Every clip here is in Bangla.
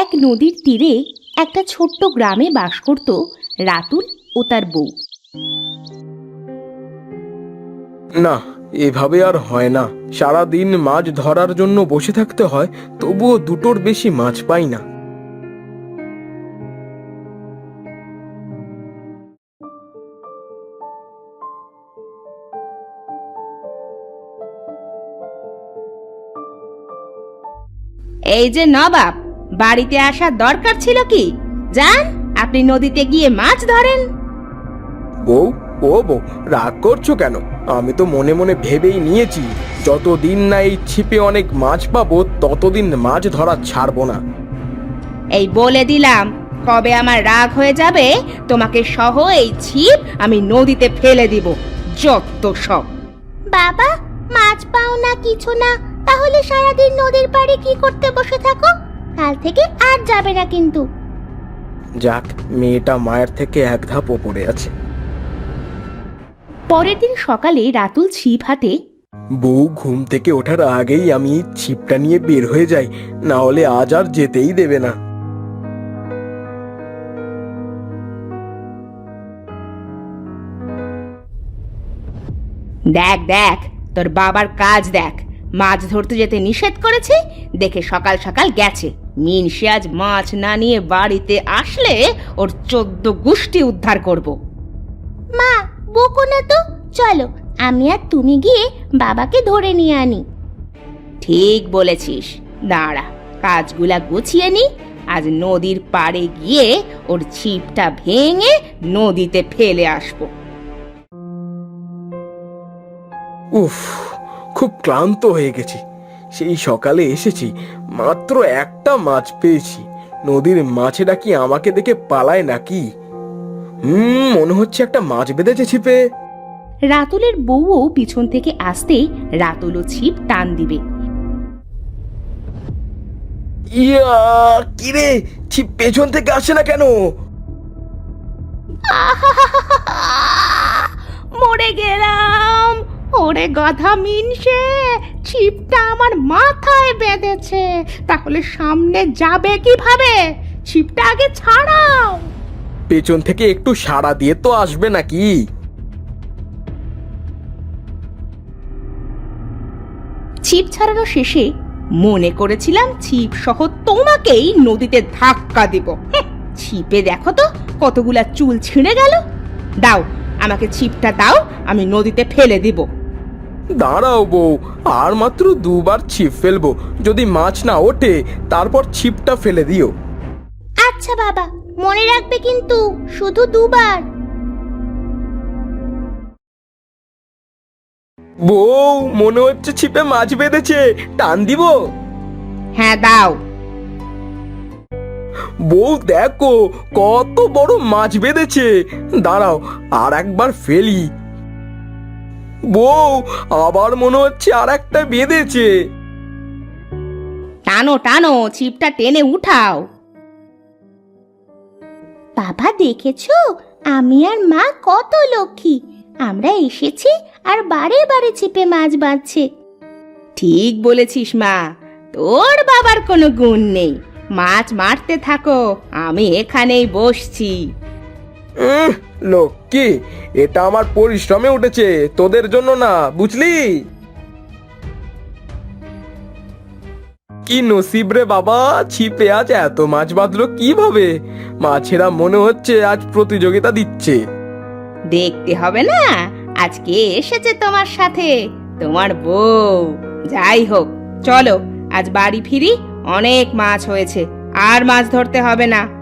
এক নদীর তীরে একটা ছোট্ট গ্রামে বাস করত রাতুল ও তার বউ। না এভাবে আর হয় না। সারা দিন মাছ ধরার জন্য বসে থাকতে হয় তবুও দুটোর বেশি মাছ পাই না। এই যে না নবাব বাড়িতে আসার দরকার ছিল কি? যান আপনি নদীতে গিয়ে মাছ ধরেন। বউ ও বউ রাগ করছ কেন? আমি তো মনে মনে ভেবেই নিয়েছি যতদিন না এই ছিপে অনেক মাছ পাবো ততদিন মাছ ধরা ছাড়বো না। এই বলে দিলাম কবে আমার রাগ হয়ে যাবে তোমাকে সহ এই ছিপ আমি নদীতে ফেলে দিব যত সব। বাবা মাছ পাও না কিছু না তাহলে সারাদিন নদীর পাড়ে কি করতে বসে থাকো? কাল থেকে আর যাবে না কিন্তু। যাক মেয়েটা মায়ের থেকে এক ধাপ ওপরে আছে। পরের দিন সকালে রাতুল ছিপ হাতে বউ ঘুম থেকে ওঠার আগেই আমি ছিপটা নিয়ে বের হয়ে যাই না হলে আজ আর যেতেই দেবে না। দেখ দেখ তোর বাবার কাজ দেখ। মাছ ধরতে যেতে নিষেধ করেছে দেখে সকাল সকাল গেছে। মিনসে আজ মাছ না নিয়ে বাড়িতে আসলে ওর চোদ্দ গোষ্ঠী উদ্ধার করব। মা বকো না তো। চলো আমি আর তুমি গিয়ে বাবাকে ধরে নিয়ে আনি। ঠিক বলেছিস। দাঁড়া কাজগুলা গুছিয়ে নি। আজ নদীর পাড়ে গিয়ে ওর ছিপটা ভেঙে নদীতে ফেলে আসব। উফ খুব ক্লান্ত হয়ে গেছি। সেই সকালে এসেছি মাত্র একটা মাছ পেয়েছি। নদীর মাছেরা কি আমাকে দেখে পালায় নাকি? হুম মনে হচ্ছে একটা মাছ বেঁধেছে ছিপে। রাতুলের বউও পিছন থেকে আসতেই রাতুলও ছিপ টান দিবে। ইয়া কিরে ছিপ পেছন থেকে আসে না কেন? মরে গেলাম। ওরে গাধা মিনসে ছিপটা আমার মাথায় বেঁধেছে। তাহলে সামনে যাবে কীভাবে? ছিপটা আগে ছাড়াও। পেছন থেকে একটু সাড়া দিয়ে তো আসবে নাকি? ছিপ ছাড়ানো শেষে মনে করেছিলাম ছিপ সহ তোমাকেই নদীতে ধাক্কা দেব। ছিপে দেখো তো কতগুলা চুল ছিঁড়ে গেল। দাও আমাকে ছিপটা দাও আমি নদীতে ফেলে দিব। দাঁড়াও বউ আর মাত্র দুবার ছিপ ফেলব। যদি মাছ না ওঠে তারপর ছিপটা ফেলে দিও। আচ্ছা বাবা মনে রাখবে কিন্তু শুধু দুবার। বউ মনে হচ্ছে ছিপে মাছ বেঁধেছে টান দিব? হ্যাঁ দাও। বউ দেখো কত বড় মাছ বেঁধেছে। দাঁড়াও আর একবার ফেলি। বউ, আবার মনে হচ্ছে আর একটা বেঁধেছে। টানো টানো, ছিপটা টেনে উঠাও। বাবা, দেখেছ? আমি আর মা কত লক্ষ্মী। আমরা এসেছি আর বারে বারে ছিপে মাছ বাঁধছে। ঠিক বলেছিস, মা। তোর বাবার কোনো গুণ নেই। মাছ মারতে থাকো, আমি এখানেই বসছি। লক্ষ্মী, এটা আমার পরিশ্রমে উঠেছে, তোদের জন্য না, বুঝলি? কি নসিব রে বাবা, ছিপে আজ এত মাছ বাঁধলো কীভাবে? মাছেরা মনে হচ্ছে আজ প্রতিযোগিতা দিচ্ছে। দেখতে হবে না, আজকে এসেছে তোমার সাথে, তোমার বউ। যাই হোক, চলো, আজ বাড়ি ফিরি, অনেক মাছ হয়েছে, আর মাছ ধরতে হবে না।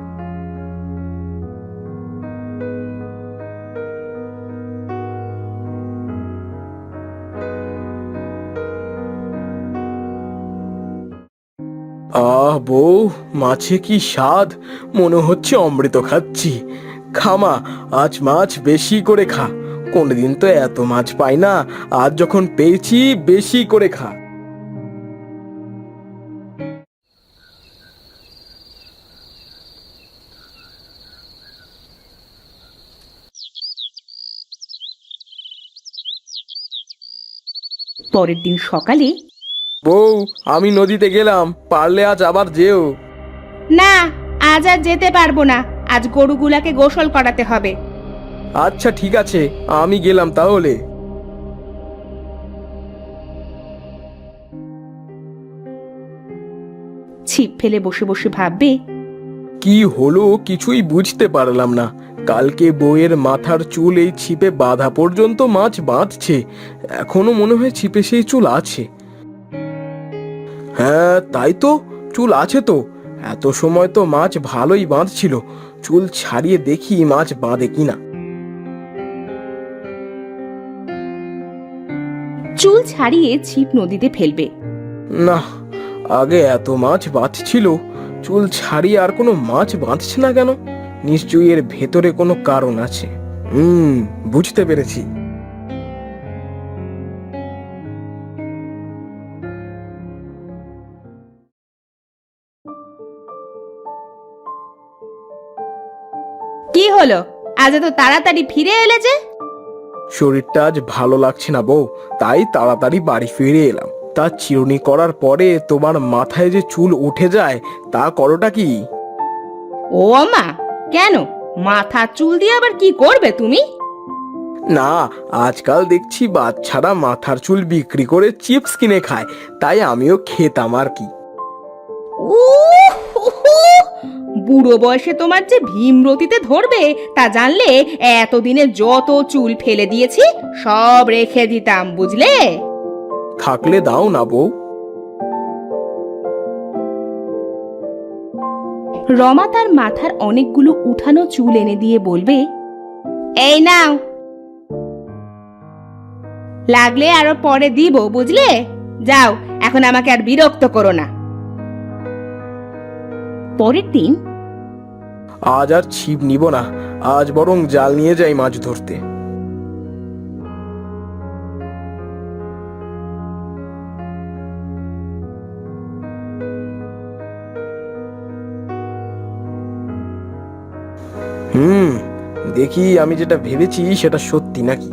বউ মাছে কি স্বাদ? মনে হচ্ছে অমৃত খাচ্ছি। খামা আজ মাছ বেশি করে খা। কোনদিন তো এত মাছ পাই না। আজ যখন পেয়েছি, বেশি করে খা। পরের দিন সকালে বউ আমি নদীতে গেলাম পারলে আজ আবার যেও। না আজ আর যেতে পারব না। আজ গরুগুলাকে গোসল করাতে হবে। আচ্ছা ঠিক আছে আমি গেলাম তাহলে। ছিপ ফেলে বসে বসে ভাববে কি হলো কিছুই বুঝতে পারলাম না। কালকে বইয়ের মাথার চুল এই ছিপে বাঁধা পর্যন্ত মাছ বাঁধছে। এখনও মনে হয় ছিপে সেই চুল আছে। হ্যাঁ তাই তো। চুল আছে তো। এত সময় তো মাছ ভালোই বাঁধছিল। চুল ছাড়িয়ে দেখি মাছ বাঁধে কিনা। চুল ছাড়িয়ে ছিপ নদীতে ফেলবে। না আগে এত মাছ বাঁধছিল। চুল ছাড়িয়ে আর কোনো মাছ বাঁধছে না কেন? নিশ্চয়ই এর ভেতরে কোনো কারণ আছে। হুম বুঝতে পেরেছি। হলো? আজ এত তাড়াতাড়ি ফিরে এলে যে? শরীরটা আজ ভালো লাগছে না বউ তাই তাড়াতাড়ি বাড়ি ফিরে এলাম। তা চিরুনি করার পরে তোমার মাথায় যে চুল উঠে যায় তা করোটা কি? ও মা কেন? মাথা চুল দিয়ে আবার কি করবে তুমি? না আজকাল দেখছি বাচ্চারা মাথার চুল বিক্রি করে চিপস কিনে খায় তাই আমিও খেতাম আর কি। উহু, বুড়ো বয়সে তোমার যে ভীমরতিতে ধরবে তা জানলে এতদিনে যত চুল ফেলে দিয়েছি সব রেখে দিতাম বুঝলে? থাকলে দাও না বউ। রমা তার মাথার অনেকগুলো উঠানো চুল এনে দিয়ে বলবে এই নাও। লাগলে আরও পরে দিব বুঝলে? যাও এখন আমাকে আর বিরক্ত করো না। পরের দিন আজ আর ছিপ নিব না আজ বরং জাল নিয়ে যাই মাছ ধরতে। হুম দেখি আমি যেটা ভেবেছি সেটা সত্যি নাকি?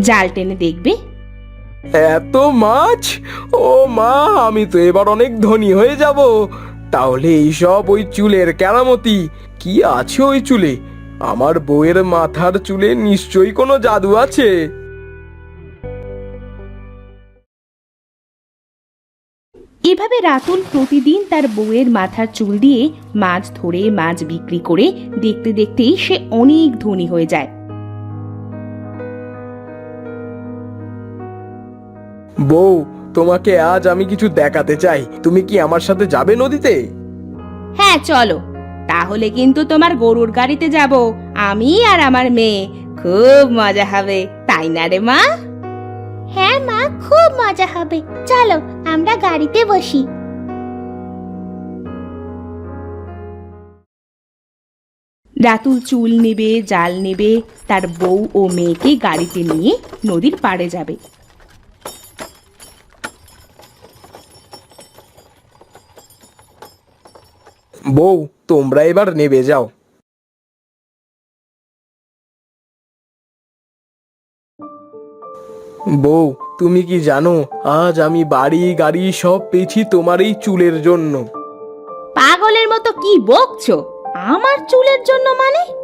জাল টেনে দেখবে এত মাছ? ও মা, আমি তো এবার অনেক ধনী হয়ে যাব। তাহলে এইসব ওই চুলের কেরামতি। কি আছে ওই চুলে? আমার বউয়ের মাথার চুলে নিশ্চয়ই কোনো জাদু আছে। এভাবে রাতুল প্রতিদিন তার বউয়ের মাথার চুল দিয়ে মাছ ধরে, মাছ বিক্রি করে, দেখতে দেখতেই সে অনেক ধনী হয়ে যায়। বউ তোমাকে আজ আমি কিছু দেখাতে চাই। তুমি কি আমার সাথে যাবে নদীতে? হ্যাঁ চলো। তাহলে কিন্তু তোমার গরুর গাড়িতে যাব। আমি আর আমার মেয়ে। খুব মজা হবে তাই না রে মা? হ্যাঁ মা খুব মজা হবে। চলো আমরা গাড়িতে বসি। রাতুল চুল নেবে জাল নেবে তার বউ ও মেয়েকে গাড়িতে নিয়ে নদীর পাড়ে যাবে। বউ, তোমরা এবার নেবে, যাও। বউ, তুমি কি জানো, আজ আমি বাড়ি গাড়ি সব পেয়েছি তোমার এই চুলের জন্য। পাগলের মতো কি বকছো? আমার চুলের জন্য মানে?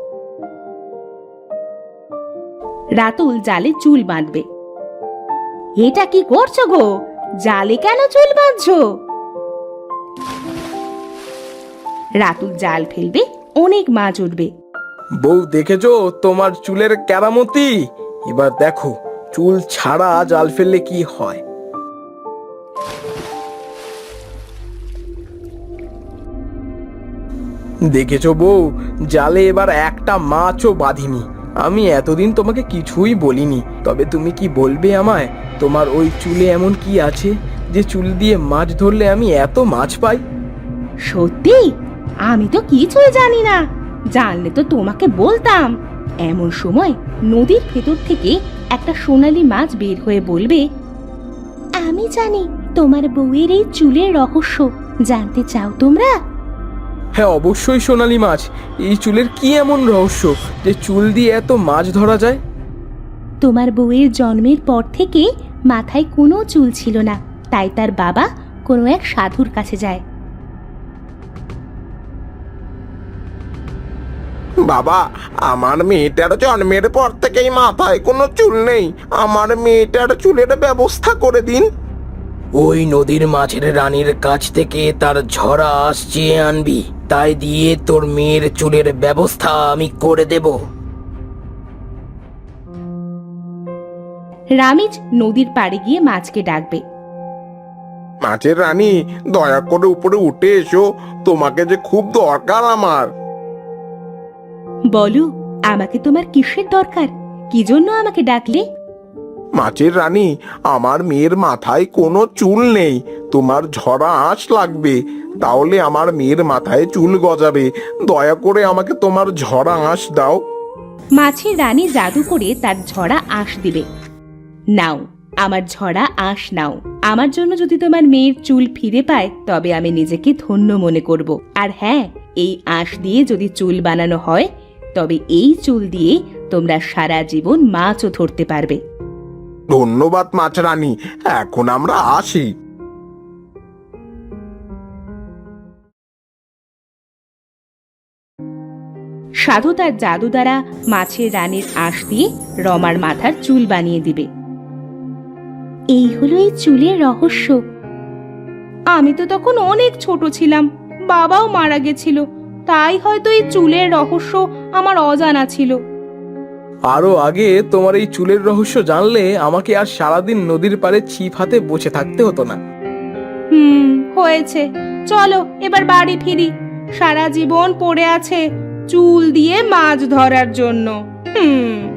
রাতুল জালে চুল বাঁধবে। এটা কি করছ গো? জালে কেন চুল বাঁধছো? রাতুল জাল ফেলবে অনেক মাছ উঠবে। বউ দেখেছ? তোমার চুলের কেরামতি? এবার দেখো চুল ছাড়া জাল ফেললে কি হয়? দেখেছ বউ? জালে এবার একটা মাছও বাঁধিনি। আমি এতদিন তোমাকে কিছুই বলিনি। তবে তুমি কি বলবে আমায় তোমার ওই চুলে এমন কি আছে যে চুল দিয়ে মাছ ধরলে আমি এত মাছ পাই? সত্যি? আমি তো কিছুই জানি না। জানলে তো তোমাকে বলতাম। এমন সময় নদীর ভেতর থেকে একটা সোনালি মাছ বের হয়ে বলবে আমি জানি তোমার বউয়ের এই চুলের রহস্য। জানতে চাও তোমরা? হ্যাঁ অবশ্যই সোনালি মাছ। এই চুলের কি এমন রহস্য যে চুল দিয়ে এত মাছ ধরা যায়? তোমার বউয়ের জন্মের পর থেকে মাথায় কোনো চুল ছিল না। তাই তার বাবা কোনো এক সাধুর কাছে যায়। বাবা আমার মেয়েটার জন্মের পর থেকেই মাথায় কোনো চুল নেই। আমার মেয়েটার চুলের ব্যবস্থা করে দিন। ওই নদীর মাছের রানীর কাছ থেকে তার ঝরা আসছে আনবি। তাই দিয়ে তোর মেয়ের চুলের ব্যবস্থা আমি করে দেব। রামিজ নদীর পাড়ে গিয়ে মাছকে ডাকবে। মাছের রানী দয়া করে উপরে উঠে এসো। তোমাকে যে খুব দরকার আমার। বলো আমাকে তোমার কিসের দরকার? কি জন্য আমাকে ডাকলে? মাছের রানী আমার মেয়ের মাথায় কোনো চুল নেই। তোমার ঝরা আঁশ লাগবে। তাহলে আমার মেয়ের মাথায় চুল গজাবে। দয়া করে আমাকে তোমার ঝরা আঁশ দাও। মাছের রানী জাদু করে তার ঝরা আঁশ দিবে। নাও আমার ঝরা আঁশ নাও। আমার জন্য যদি তোমার মেয়ের চুল ফিরে পায় তবে আমি নিজেকে ধন্য মনে করব। আর হ্যাঁ এই আঁশ দিয়ে যদি চুল বানানো হয় তবে এই চুল দিয়ে তোমরা সারা জীবন মাছও ধরতে পারবে। ধন্যবাদ মাছ রানী এখন আমরা আসি। সাধু তার জাদু দ্বারা মাছের রানীর আঁশ দিয়ে রমার মাথার চুল বানিয়ে দিবে। এই হলো এই চুলের রহস্য। আমি তো তখন অনেক ছোট ছিলাম বাবাও মারা গেছিল তাই হয়তো এই চুলের রহস্য আমার অজানা ছিল। আরও আগে তোমার এই চুলের রহস্য জানলে আমাকে আর সারাদিন নদীর পাড়ে ছিপ হাতে বসে থাকতে হতো না। হুম হয়েছে। চলো এবার বাড়ি ফিরি। সারা জীবন পড়ে আছে চুল দিয়ে মাছ ধরার জন্য। হুম।